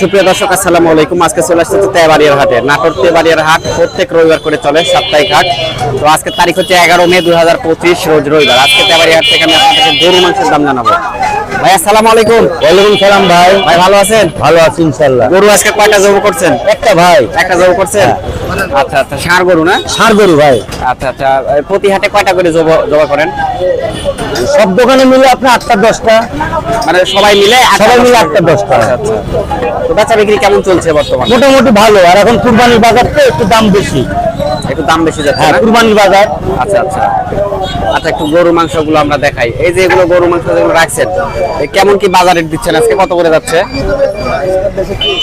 সুপ্রিয় দর্শক, আসসালামু আলাইকুম। আজকে চলে আসছে তেবাড়িয়ার হাটে। নাটোর তেবাড়িয়ার হাট প্রত্যেক রবিবার করে চলে, সাপ্তাহিক হাট। তো আজকে তারিখ হচ্ছে এগারো মে দুই হাজার পঁচিশ, রোজ রবিবার। আজকে তেবাড়িয়া হাট থেকে আমি আপনাদেরকে গরু মাংসের দাম জানাব। ভাই আসসালামু আলাইকুম। ওয়ালাইকুম সালাম ভাই। ভাই ভালো আছেন? ভালো আছি গরু আজকে কয়টা জব করছেন? একটা ভাই। একটা জব করছেন? আচ্ছা আচ্ছা ষাঁড় গরু না? সার গরু ভাই। আচ্ছা আচ্ছা প্রতি হাটে কয়টা করে জব জবা করেন? সব দোকানে মিলে আপনার আটটা দশটা। মানে সবাই মিলে সবাই মিলে আটটা দশটা। আচ্ছা আচ্ছা। তো বেচা বিক্রি কেমন চলছে বর্তমানে? মোটামুটি ভালো। আর এখন কুরবানির বাজার তো একটু দাম বেশি। একটু দাম বেশি যাচ্ছে হ্যাঁ? কুরবানির বাজার। আচ্ছা আচ্ছা। আচ্ছা একটু গরু মাংসগুলো আমরা দেখাই। এই যে এগুলো গরু মাংস যেগুলো রাখছেন কেমন কি বাজার দিচ্ছেন আজকে? কত করে যাচ্ছে?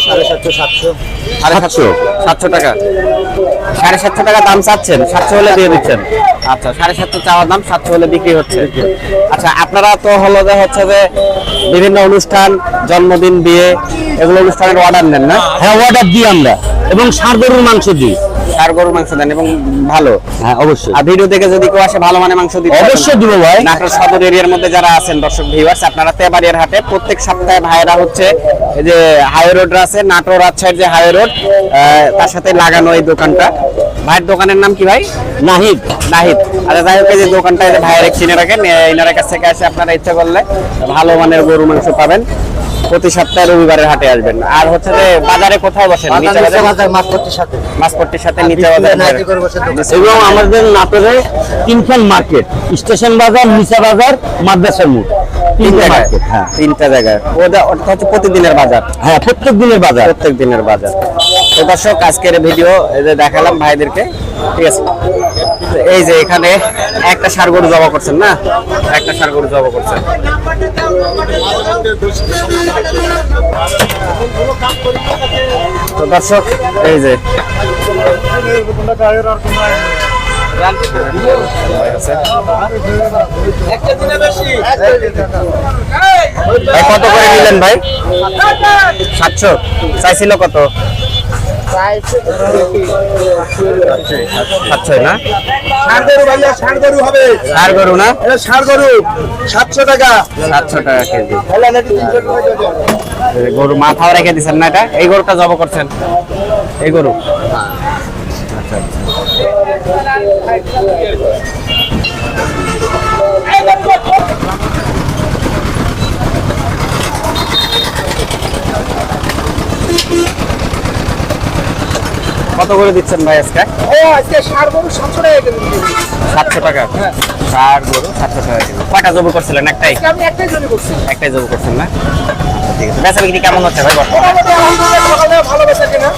সাড়ে সাতশো দাম চাচ্ছেন, সাতশো হলে দিয়ে দিচ্ছেন। আচ্ছা সাড়ে সাতশো চাওয়ার দাম সাতশো হলে বিক্রি হচ্ছে। আচ্ছা আপনারা তো হলো হচ্ছে যে বিভিন্ন অনুষ্ঠান, জন্মদিন, বিয়ে, এগুলো অনুষ্ঠানের অর্ডার নেন না? হ্যাঁ অর্ডার দিই আমরা। এবং সার গরুর মাংস দিই। আর গরুর মাংস দেন এবং ভালো। হ্যাঁ অবশ্যই। আর ভিডিও দেখে যদি কেউ আসে ভালো মানে মাংস দিতে অবশ্যই দিব ভাই। নাটোর সদর এরিয়ার মধ্যে যারা আছেন দর্শক ভিউয়ার্স আপনারা তেবাড়িয়ার হাটে প্রত্যেক সপ্তাহে ভাইরা হচ্ছে এই যে হাই রোড আছে নাটোর রাজশাহীর যে হাই রোড তার সাথে লাগানো এই দোকানটা। ভাইয়ের দোকানের নাম কি ভাই? নাহিদ। নাহিদ। আচ্ছা যাই হোক যে দোকানটা ভাইয়ের এক চিনে রাখেন এনার কাছ থেকে এসে আপনারা ইচ্ছা করলে ভালো মানের গরু মাংস পাবেন। প্রতি সপ্তাহে রবিবারের হাটে আসবেন। আর হচ্ছে যে বাজারে কোথায় বসেন? নিচে বাজার? মাছপট্টির সাথে। মাসপট্টির সাথে নিচে বাজার। এবং আমাদের নাটোরে তিনখান মার্কেট স্টেশন বাজার নিচা বাজার মাদ্রাসার মুখ তিনটা জায়গায়। হ্যাঁ। তিনটা জায়গায়। ওটা হচ্ছে প্রতিদিনের বাজার। হ্যাঁ প্রত্যেক দিনের বাজার। প্রত্যেক দিনের বাজার। তো দর্শক, আজকের ভিডিও দেখালাম ভাইদেরকে, ঠিক আছে? এই যে এখানে একটা সার গরু জবা করছেন না? একটা সার গরু জবা করছেন। তো দর্শক, এই যে কত করে নিলেন ভাই? সাতশো। চাইছিল কত? সাতশো না? ষাঁড় গরু ভাইয়া ষাঁড় গরু হবে। সার গরু না? এটা গরু সাতশো টাকা। সাতশো টাকা কেজি। গরু মাথাও রেখে দিচ্ছেন না এটা? এই গরুটা জব করছেন? এই গরু? আচ্ছা আচ্ছা। কত করে দিচ্ছেন ভাই আজকে ও আজকে ষাঁড় গরু সাতশো টাকা কেজি। সাতশো টাকা ষাট গরু সাতশো টাকা কেজি কয়টা জব করছিলেন একটাই আমি একটাই জমি করছি একটাই জব করছেন না আচ্ছা, ঠিক আছে বেচা বিক্রি কেমন হচ্ছে ভাই বর্তমানে ভালো বেচা কিনা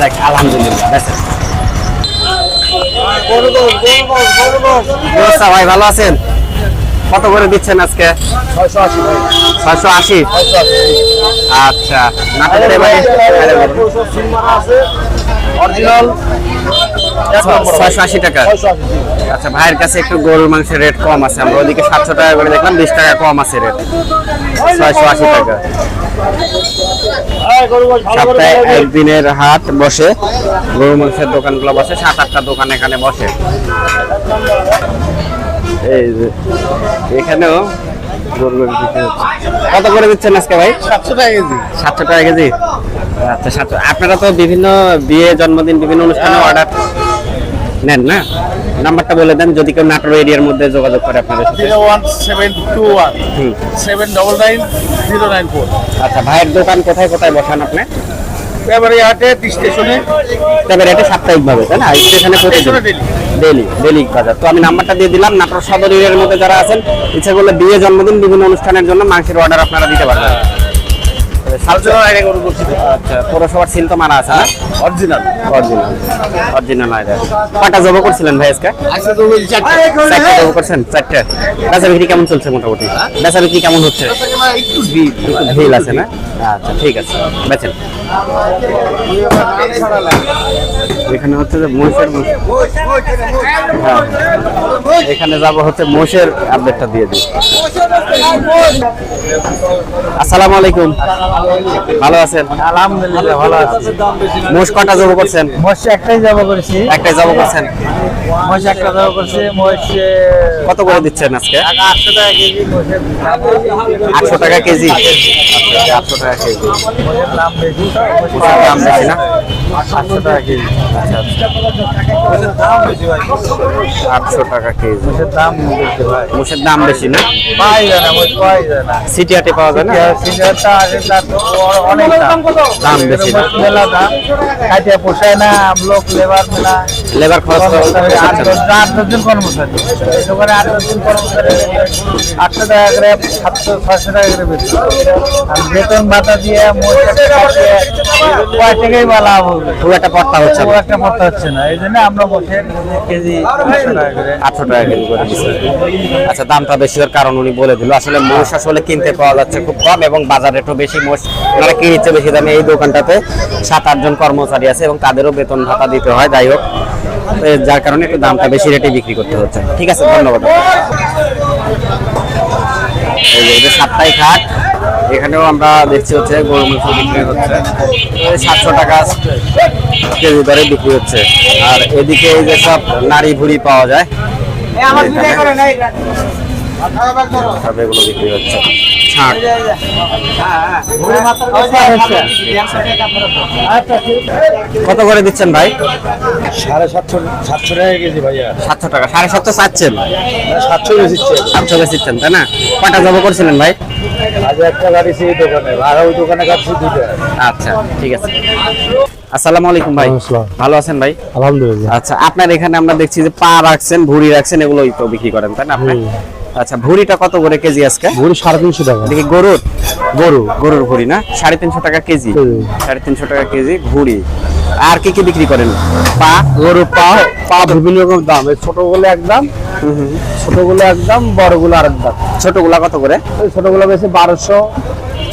দেখ আলহামদুলিল্লাহ বেচা ভাই ভালো আছেন কত করে দিচ্ছেন আজকে ছয়শো আশি আচ্ছা নাটকের এবারে অরিজিনাল ছয়শো আশি টাকা। আচ্ছা ভাইয়ের কাছে একটু গরুর মাংসের রেট কম আছে। আমরা ওদিকে সাতশো টাকা করে দেখলাম বিশ টাকা কম আছে রেট ছয়শো আশি টাকা। সপ্তাহে একদিনের হাট বসে। গরু মাংসের দোকানগুলো বসে সাত আটটা দোকান এখানে বসে। এই যে এখানেও গরু মাংস কত করে দিচ্ছেন আজকে ভাই? সাতশো টাকা কেজি। সাতশো টাকা কেজি? আচ্ছা সাতশো আপনারা তো বিভিন্ন বিয়ে জন্মদিন বিভিন্ন অনুষ্ঠানে অর্ডার নেন না? নাম্বারটা বলে দেন যদি কেউ নাটোর এরিয়ার মধ্যে যোগাযোগ করে আপনাদের zero one seven two one. Seven double nine zero nine four. আচ্ছা ভাইয়ের দোকান কোথায় কোথায় বসান আপনি? স্টেশনে। তাই না? স্টেশনে প্রতিদিন? স্টেশনে ডেলি। ডেলি বাজার। তো আমি নাম্বারটা দিয়ে দিলাম নাটোর সদর এরিয়ার মধ্যে যারা আছেন ইচ্ছা করলে বিয়ে জন্মদিন বিভিন্ন অনুষ্ঠানের জন্য মাংসের অর্ডার আপনারা দিতে পারবেন। গরু আচ্ছা পৌরসভার সিল তো মারা আছে না? অরিজিনাল অরিজিনাল অরিজিনাল কয়টা জব করছিলেন ভাই আজকে? আচ্ছা তো চারটা। জব করছেন? চারটা। বেচা বিক্রি কেমন চলছে মোটামুটি? বেচা বিক্রি কেমন হচ্ছে? একটু ভিড়। একটু ভিল আছে না? আচ্ছা ঠিক আছে। বেচেন। এখানে হচ্ছে যে মহিষের হ্যাঁ। এখানে যাব হচ্ছে মোষের আপডেটটা দিয়ে দিই। আসসালামু আলাইকুম। ভালো আছেন? আলহামদুলিল্লাহ ভালো আছে। মোষ কটা জব করছেন? মোষ একটাই জব করেছি। একটাই জব করছেন? মোষ একটা জব করছি মোষ কত করে দিচ্ছেন আজকে? আটশো টাকা কেজি মোষের আটশো টাকা কেজি? আটশো টাকা কেজি। মোষের দাম বেশি। মোষের দাম বেশি না? আটশো টাকা কেজি। মোষের দাম বেশি ভাই আটশো টাকা কেজি। মোষের দাম বেশি ভাই। মোষের দাম বেশি না? পাই যায় না মোষ পাই যায় না। সিটি হাটে পাওয়া যায় না? সিগারেটটা আছে তার তো বড় অনেক দাম। দাম বেশি না? মোষ মেলা দাম খাইতে পোষায় না লোক লেবার মেলা লেবার খরচ তো কর্মচারী আট পোষাচ্ছে না। দশ- আট দশজন কর্মচারী। এই দোকানে আট দশজন কর্মচারী। আটশো টাকা করে সাতশো ছয়শো টাকা করে বেতন আর বেতন ভাতা দিয়ে মোট কয় টাকাই বলা হবে একটা হচ্ছে একটা হচ্ছে না। এই জন্য আমরা বসে কেজি আটশো টাকা করে। আটশো টাকা কেজি করে আচ্ছা দামটা বেশি হওয়ার কারণ উনি বলে দিল। আসলে মোষ আসলে কিনতে পাওয়া যাচ্ছে খুব কম এবং বাজারে একটু বেশি মোষ ওনারা কিনছে বেশি দামে এই দোকানটাতে সাত আটজন কর্মচারী আছে এবং তাদেরও বেতন ভাতা দিতে হয়। যাই হোক যার কারণে একটু দামটা বেশি রেটে বিক্রি করতে হচ্ছে। ঠিক আছে ধন্যবাদ। এই যে সাপ্তাহিক হাট এখানেও আমরা দেখছি হচ্ছে গরু মাংস বিক্রি হচ্ছে। সাতশো টাকা কেজি দরে বিক্রি হচ্ছে। আর এদিকে এই যে সব নারী ভুড়ি পাওয়া যায় সব এগুলো বিক্রি হচ্ছে। কত করে দিচ্ছেন ভাই? সাড়ে সাতশো সাতশো টাকা কেজি ভাইয়া। সাতশো টাকা সাড়ে সাতশো চাচ্ছেন। সাতশো কেজি সাতশো বেশিচ্ছেন তাই না? কটা জব করছিলেন ভাই? আজ একটা গাড়ি সেই দোকানে আর ওই দোকানে কাটছি দুইটা। আচ্ছা ঠিক আছে। আসসালামু আলাইকুম ভাই। আসসালাম। ভালো আছেন ভাই? আলহামদুলিল্লাহ। আচ্ছা আপনার এখানে আমরা দেখছি যে পা রাখছেন ভুড়ি রাখছেন এগুলোই তো বিক্রি করেন তাই না আপনি? আচ্ছা ভুড়িটা কত করে কেজি আজকে? ভুড়ি সাড়ে তিনশো টাকা। দেখি গরুর? গরু। গরুর ভুড়ি না? সাড়ে তিনশো টাকা কেজি। সাড়ে তিনশো টাকা কেজি ভুড়ি। আর কি কি বিক্রি করেন? পা? গরু পা পা বিভিন্ন রকম দাম। এই ছোটগুলো এক দাম ছোটগুলো এক দাম বড়গুলো আরেক দাম। ছোটগুলা কত করে? ওই ছোটগুলো বেশি বারোশো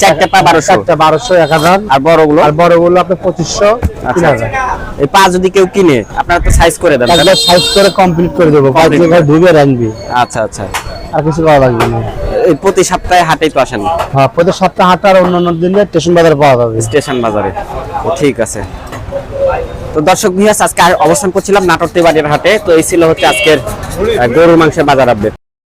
চারটে পা বারোশো। চারটা বারোশো এক হাজার। আর বড়গুলো? আর বড়গুলো আপনার পঁচিশশো তিন আচ্ছা হাজার। এই পা যদি কেউ কিনে আপনারা তো সাইজ করে দেন একবার সাইজ করে কমপ্লিট করে দেবো। Complete ধুবে রাখবি। আচ্ছা আচ্ছা। আর কিছু করা লাগবে না। এই প্রতি সপ্তাহে হাটেই তো আসেন? হ্যাঁ প্রতি সপ্তাহে হাট আর অন্য অন্য দিনে স্টেশন বাজার পাওয়া যাবে। স্টেশন বাজারে। ঠিক আছে। তো দর্শক ভিয়াস আজকে অবস্থান করছিলাম নাটোর তেবাড়ির হাটে। তো এই ছিল হচ্ছে আজকের গরুর মাংসের বাজার আপডেট